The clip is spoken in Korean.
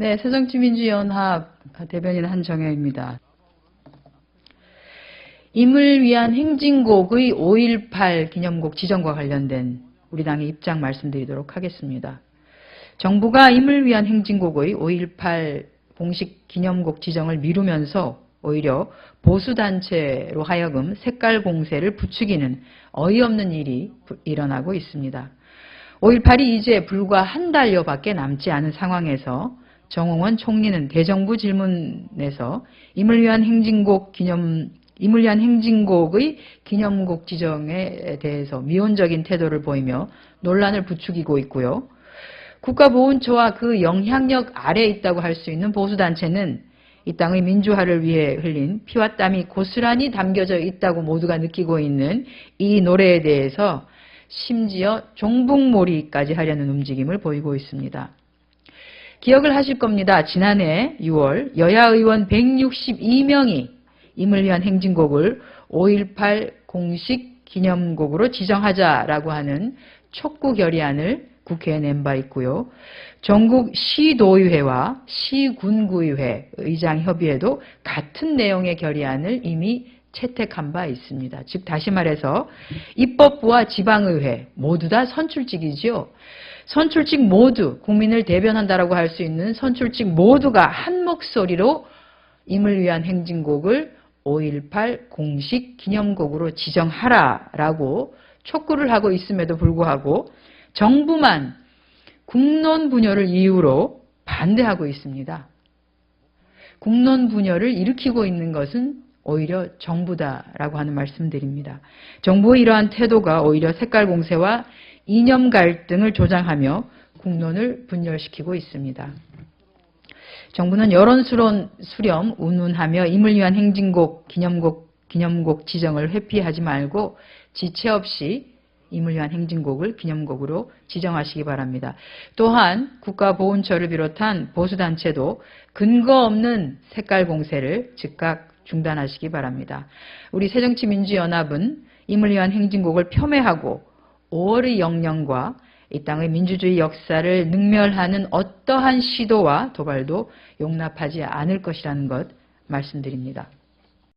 네, 새정치민주연합 대변인 한정혜입니다. 임을 위한 행진곡의 5.18 기념곡 지정과 관련된 우리 당의 입장 말씀드리도록 하겠습니다. 정부가 임을 위한 행진곡의 5.18 공식 기념곡 지정을 미루면서 오히려 보수단체로 하여금 색깔 공세를 부추기는 어이없는 일이 일어나고 있습니다. 5.18이 이제 불과 한 달여밖에 남지 않은 상황에서 정홍원 총리는 대정부 질문에서 임을 위한 행진곡 기념 임을 위한 행진곡의 기념곡 지정에 대해서 미온적인 태도를 보이며 논란을 부추기고 있고요. 국가보훈처와 그 영향력 아래에 있다고 할 수 있는 보수단체는 이 땅의 민주화를 위해 흘린 피와 땀이 고스란히 담겨져 있다고 모두가 느끼고 있는 이 노래에 대해서 심지어 종북몰이까지 하려는 움직임을 보이고 있습니다. 기억을 하실 겁니다. 지난해 6월 여야 의원 162명이 임을 위한 행진곡을 5.18 공식 기념곡으로 지정하자라고 하는 촉구 결의안을 국회에 낸 바 있고요. 전국 시도의회와 시군구의회 의장협의회도 같은 내용의 결의안을 이미 채택한 바 있습니다. 즉 다시 말해서 입법부와 지방의회 모두 다 선출직이지요. 선출직 모두 국민을 대변한다라고 할 수 있는 선출직 모두가 한 목소리로 임을 위한 행진곡을 5.18 공식 기념곡으로 지정하라라고 촉구를 하고 있음에도 불구하고 정부만 국론 분열을 이유로 반대하고 있습니다. 국론 분열을 일으키고 있는 것은 오히려 정부다라고 하는 말씀드립니다. 정부의 이러한 태도가 오히려 색깔 공세와 이념 갈등을 조장하며 국론을 분열시키고 있습니다. 정부는 여론 수론 수렴 운운하며 임을 위한 행진곡 기념곡 기념곡 지정을 회피하지 말고 지체 없이 임을 위한 행진곡을 기념곡으로 지정하시기 바랍니다. 또한 국가보훈처를 비롯한 보수단체도 근거 없는 색깔 공세를 즉각 중단하시기 바랍니다. 우리 새정치민주연합은 임을 위한 행진곡을 폄훼하고 5월의 영령과 이 땅의 민주주의 역사를 능멸하는 어떠한 시도와 도발도 용납하지 않을 것이라는 것 말씀드립니다.